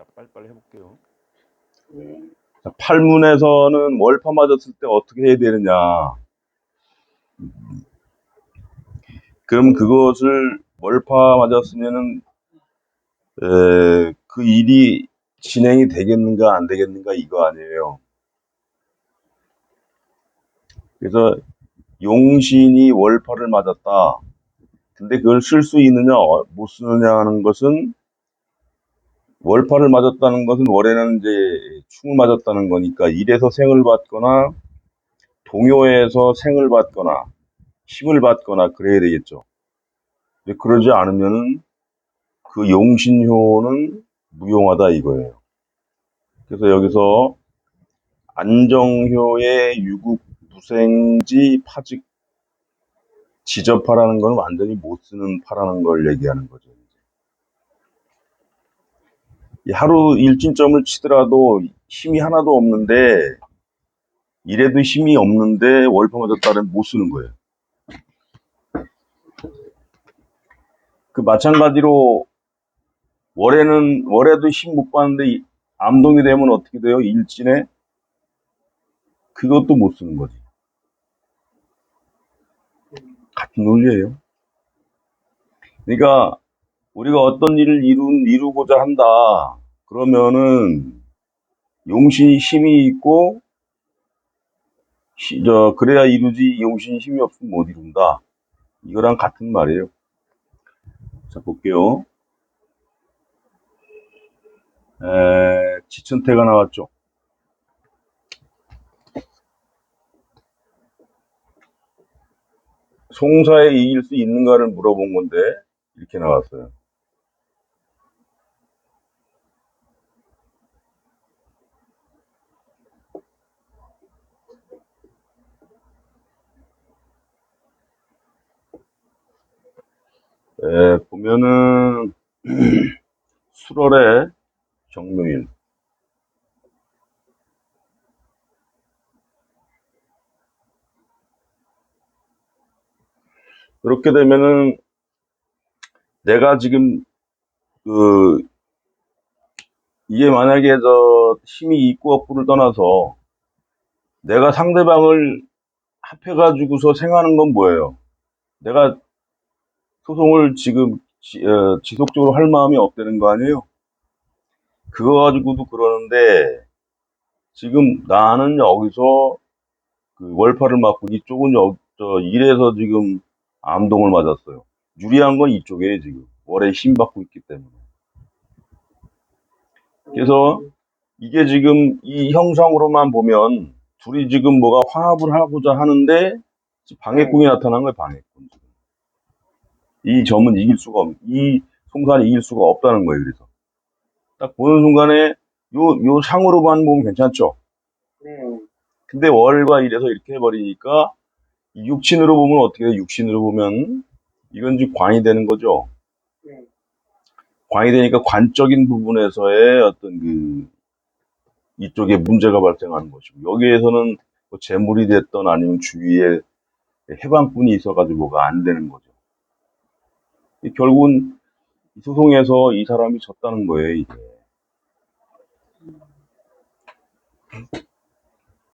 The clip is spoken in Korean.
자, 빨리빨리 해볼게요. 네. 자, 팔문에서는 월파 맞았을 때 어떻게 해야 되느냐. 그럼 그것을 월파 맞았으면은, 에, 그 일이 진행이 되겠는가 안 되겠는가 이거 아니에요. 그래서 용신이 월파를 맞았다. 근데 그걸 쓸 수 있느냐, 어, 못 쓰느냐 하는 것은 월파를 맞았다는 것은 월에는 이제 충을 맞았다는 거니까 일에서 생을 받거나 동요에서 생을 받거나 힘을 받거나 그래야 되겠죠. 그러지 않으면은 그 용신효는 무용하다 이거예요. 그래서 여기서 안정효의 유국 부생지 파직 지저파라는 건 완전히 못 쓰는 파라는 걸 얘기하는 거죠. 이 하루 일진점을 치더라도 힘이 하나도 없는데 이래도 힘이 없는데 월파 맞았다면 못 쓰는 거예요. 그 마찬가지로 월에는 월에도 힘 못 받는데 이- 암동이 되면 어떻게 돼요? 일진에 그것도 못 쓰는 거지. 같은 논리예요. 그러니까 우리가 어떤 일을 이루, 이루고자 한다. 그러면은 용신이 힘이 있고 시- 저 그래야 이루지 용신이 힘이 없으면 못 이룬다. 이거랑 같은 말이에요. 자 볼게요. 에, 지천태가 나왔죠. 송사에 이길 수 있는가를 물어본 건데 이렇게 나왔어요. 에, 보면은 수월의 정묘일 그렇게 되면은 내가 지금 그 이게 만약에 저 힘이 있고 없고를 떠나서 내가 상대방을 합해가지고서 생하는 건 뭐예요? 내가 소송을 지금 지, 속적으로 할 마음이 없다는 거 아니에요? 그거 가지고도 그러는데 지금 나는 여기서 그 월파를 맞고 이쪽은 여, 저 일에서 지금 암동을 맞았어요. 유리한 건 이쪽에 지금 월에 힘 받고 있기 때문에. 그래서 이게 지금 이 형상으로만 보면 둘이 지금 뭐가 화합을 하고자 하는데 방해꾼이 나타난 거예요, 방해꾼. 이 점은 이길 수가 없, 이 송산이 이길 수가 없다는 거예요, 그래서. 딱 보는 순간에 요, 요 상으로만 보면 괜찮죠? 네. 근데 월과 일에서 이렇게 해버리니까 이 육신으로 보면 어떻게 돼요? 육신으로 보면 이건 이제 관이 되는 거죠. 네. 관이 되니까 관적인 부분에서의 어떤 그 이쪽에 문제가 발생하는 것이고 여기에서는 뭐 재물이 됐던 아니면 주위에 해방꾼이 있어가지고 뭐가 안 되는 거죠. 이 결국은 이 소송에서 이 사람이 졌다는 거예요, 이게.